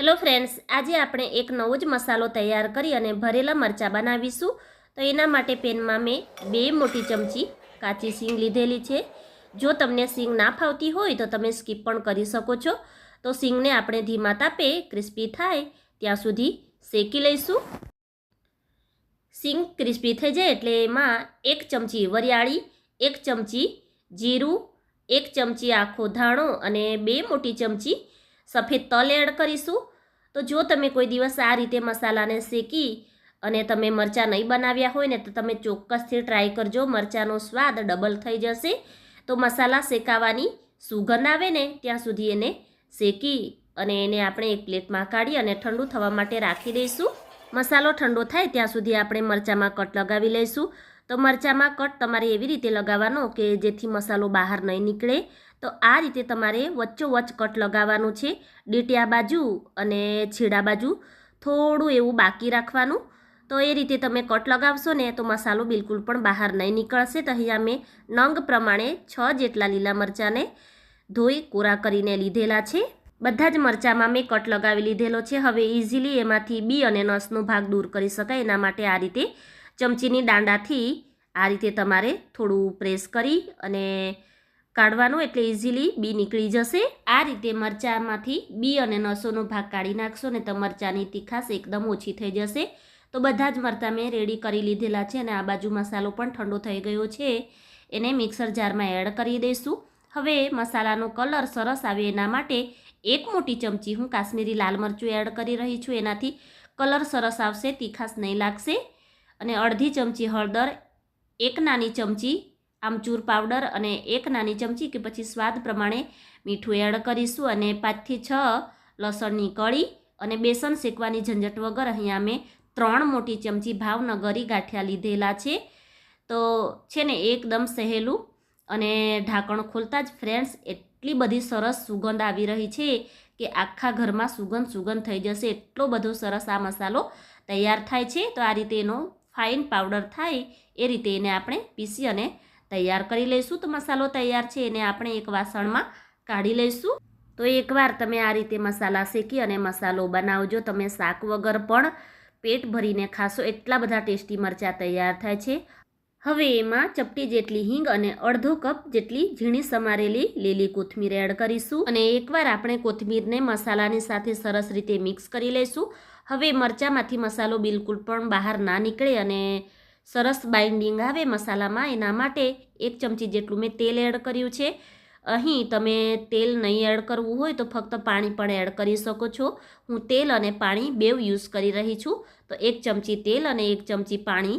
Hello friends આજે આપણે એક નવો જ મસાલો તૈયાર કરી અને ભરેલા મરચાં બનાવીશું. તો એના માટે પેનમાં મેં બે મોટી ચમચી કાચી સિંગ લીધેલી છે. જો તમને સિંગ ના ફાવતી હોય તો તમે સ્કીપ પણ કરી શકો છો. તો સિંગને આપણે ધીમા તાપે ક્રિસ્પી થાય ત્યાં સુધી શેકી લઈશું. સિંગ ક્રિસ્પી થઈ જાય એટલે એમાં એક ચમચી વરિયાળી, એક ચમચી જીરું, એક ચમચી આખો ધાણો અને બે મોટી ચમચી સફેદ તલ એડ કરીશું. તો જો તમે કોઈ દિવસ આ રીતે મસાલાને શેકી અને તમે મરચાં નહીં બનાવ્યા હોય ને તો તમે ચોક્કસથી ટ્રાય કરજો. મરચાંનો સ્વાદ ડબલ થઈ જશે. તો મસાલા શેકાવાની સુગંધ આવે ને ત્યાં સુધી એને શેકી અને એને આપણે એક પ્લેટમાં કાઢી અને ઠંડુ થવા માટે રાખી દઈશું. મસાલો ઠંડો થાય ત્યાં સુધી આપણે મરચાંમાં કટ લગાવી લઈશું. તો મરચાંમાં કટ તમારે એવી રીતે લગાવવાનો કે જેથી મસાલો બહાર નહીં નીકળે. તો આ રીતે તમારે વચ્ચોવચ્ચ કટ લગાવવાનું છે. ડીટિયા બાજુ અને છેડા બાજુ થોડું એવું બાકી રાખવાનું. તો એ રીતે તમે કટ લગાવશો ને તો મસાલો બિલકુલ પણ બહાર નહીં નીકળશે. તો અહીંયા મેં નંગ પ્રમાણે છ જેટલા લીલા મરચાંને ધોઈ કોરા કરીને લીધેલા છે. બધા જ મરચાંમાં મેં કટ લગાવી લીધેલો છે. હવે ઇઝીલી એમાંથી બી અને નસનો ભાગ દૂર કરી શકાય. એના માટે આ રીતે ચમચીની દાંડાથી આ રીતે તમારે થોડું પ્રેસ કરી અને કાઢવાનું એટલે ઇઝીલી બી નીકળી જશે. આ રીતે મરચાંમાંથી બી અને નસોનો ભાગ કાઢી નાખશો ને તો મરચાંની તીખાશ એકદમ ઓછી થઈ જશે. તો બધા જ મરચાં મેં રેડી કરી લીધેલા છે અને આ બાજુ મસાલો પણ ઠંડો થઈ ગયો છે. એને મિક્સર જારમાં એડ કરી દઈશું. હવે મસાલાનો કલર સરસ આવે એના માટે એક મોટી ચમચી હું કાશ્મીરી લાલ મરચું એડ કરી રહી છું. એનાથી કલર સરસ આવશે, તીખાશ નહીં લાગશે. અને અડધી ચમચી હળદર, એક નાની ચમચી આમચૂર પાવડર અને એક નાની ચમચી કે પછી સ્વાદ પ્રમાણે મીઠું એડ કરીશું અને પાંચથી છ લસણની કળી અને બેસન શેકવાની ઝંઝટ વગર અહીંયા મેં ત્રણ મોટી ચમચી ભાવનગરી ગાંઠિયા લીધેલા છે. તો છે ને એકદમ સહેલું અને ઢાંકણ ખોલતા જ ફ્રેન્ડ્સ એટલી બધી સરસ સુગંધ આવી રહી છે કે આખા ઘરમાં સુગંધ સુગંધ થઈ જશે. એટલો બધો સરસ આ મસાલો તૈયાર થાય છે. તો આ રીતે એનો ફાઇન પાવડર થાય, એ રીતે એને આપણે પીસી અને તૈયાર કરી લઈશું. તો મસાલો તૈયાર છે, એને આપણે એક વાસણમાં કાઢી લઈશું. તો એકવાર તમે આ રીતે મસાલા શેકી અને મસાલો બનાવજો. તમે શાક વગર પણ પેટ ભરીને ખાશો. એટલા બધા ટેસ્ટી મરચાં તૈયાર થાય છે. હવે એમાં ચપટી જેટલી હિંગ અને અડધો કપ જેટલી ઝીણી સમારેલી લીલી કોથમીર એડ કરીશું. અને એકવાર આપણે કોથમીરને મસાલાની સાથે સરસ રીતે મિક્સ કરી લઈશું. હવે મરચાંમાંથી મસાલો બિલકુલ પણ બહાર ના નીકળે અને સરસ બાઇન્ડિંગ આવે મસાલામાં એના માટે એક ચમચી જેટલું મેં તેલ એડ કર્યું છે. અહીં તમે તેલ નહીં એડ કરવું હોય તો ફક્ત પાણી પણ એડ કરી શકો છો. હું તેલ અને પાણી બેવ યુઝ કરી રહી છું. તો એક ચમચી તેલ અને એક ચમચી પાણી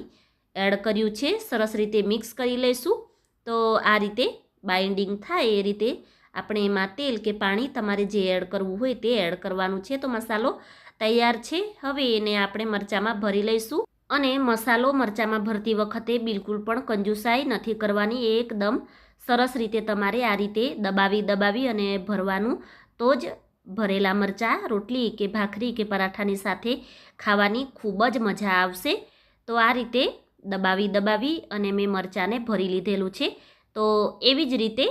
એડ કર્યું છે. સરસ રીતે મિક્સ કરી લઈશું. તો આ રીતે બાઇન્ડિંગ થાય એ રીતે આપણે એમાં તેલ કે પાણી તમારે જે એડ કરવું હોય તે એડ કરવાનું છે. તો મસાલો તૈયાર છે. હવે એને આપણે મરચાંમાં ભરી લઈશું અને મસાલો મરચાંમાં ભરતી વખતે બિલકુલ પણ કંજુસાઈ નથી કરવાની. એકદમ સરસ રીતે તમારે આ રીતે દબાવી દબાવી અને ભરવાનું તો જ ભરેલા મરચાં, રોટલી કે ભાખરી કે પરાઠાની સાથે ખાવાની ખૂબ જ મજા આવશે. તો આ રીતે દબાવી દબાવી અને મેં મરચાંને ભરી લીધેલું છે. તો એવી જ રીતે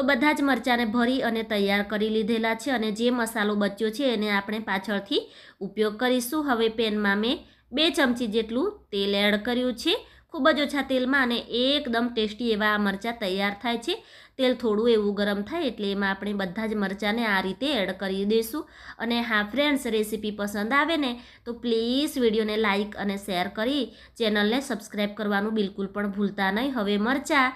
તો બધા જ મરચાંને ભરી અને તૈયાર કરી લીધેલા છે અને જે મસાલો બચ્યો છે એને આપણે પાછળથી ઉપયોગ કરીશું. હવે પેનમાં મેં બે ચમચી જેટલું તેલ એડ કર્યું છે. ખૂબ જ ઓછા તેલમાં અને એકદમ ટેસ્ટી એવા આ મરચાં તૈયાર થાય છે. તેલ થોડું એવું ગરમ થાય એટલે એમાં આપણે બધા જ મરચાંને આ રીતે એડ કરી દઈશું. અને હા, ફ્રેન્ડ્સ, રેસીપી પસંદ આવે ને તો પ્લીઝ વિડીયોને લાઇક અને શેર કરી ચેનલને સબસ્ક્રાઈબ કરવાનું બિલકુલ પણ ભૂલતા નહીં. હવે મરચાં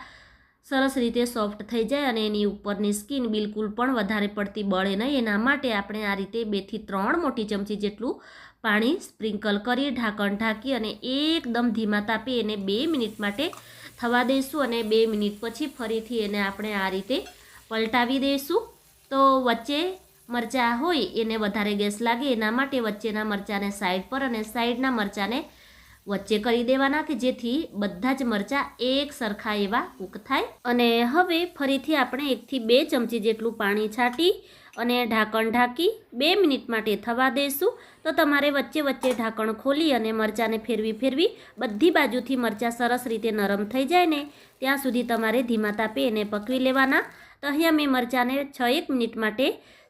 સરસ રીતે સોફ્ટ થઈ જાય અને એની ઉપરની સ્કિન બિલકુલ પણ વધારે પડતી બળે નહીં. એના માટે આપણે આ રીતે બેથી ત્રણ મોટી ચમચી જેટલું પાણી સ્પ્રિંકલ કરી ઢાંકણ ઢાંકી અને એકદમ ધીમા તાપે એને બે મિનિટ માટે થવા દઈશું અને બે મિનિટ પછી ફરીથી એને આપણે આ રીતે પલટાવી દઈશું. તો વચ્ચે મરચાં હોય એને વધારે ગેસ લાગે, એના માટે વચ્ચેના મરચાંને સાઈડ પર અને સાઈડના મરચાંને વચ્ચે કરી દેવાના કે જેથી બધા જ મરચાં એક સરખા એવા કૂક થાય. અને હવે ફરીથી આપણે એકથી બે ચમચી જેટલું પાણી છાંટી અને ઢાંકણ ઢાંકી બે મિનિટ માટે થવા દઈશું તો તમારે વચ્ચે વચ્ચે ઢાંકણ ખોલી અને મરચાંને ફેરવી ફેરવી બધી બાજુથી મરચાં સરસ રીતે નરમ થઈ જાય ને ત્યાં સુધી તમારે ધીમા તાપે એને પકવી લેવાના. તો અહીંયા મેં મરચાંને છ એક મિનિટ માટે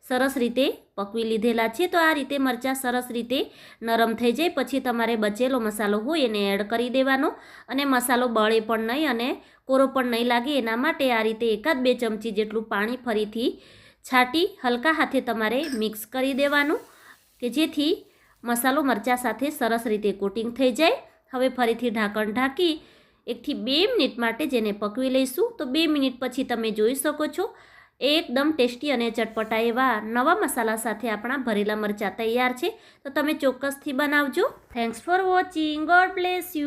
સરસ રીતે પકવી લીધેલા છે. તો આ રીતે મરચાં સરસ રીતે નરમ થઈ જાય. પછી તમારે બચેલો મસાલો હોય એને એડ કરી દેવાનો. અને મસાલો બળે પણ નહીં અને કોરો પણ નહીં લાગે. એના માટે આ રીતે એકાદ બે ચમચી જેટલું પાણી ફરીથી છાંટી હલકા હાથે તમારે મિક્સ કરી દેવાનું કે જેથી મસાલો મરચાં સાથે સરસ રીતે કોટિંગ થઈ જાય. હવે ફરીથી ઢાંકણ ઢાંકી એકથી બે મિનિટ માટે જેને પકવી લઈશું. તો બે મિનિટ પછી તમે જોઈ શકો છો એકદમ ટેસ્ટી અને ચટપટા એવા નવા મસાલા સાથે આપણા ભરેલા મરચાં તૈયાર છે. તો તમે ચોક્કસથી બનાવજો. Thanks for watching God bless you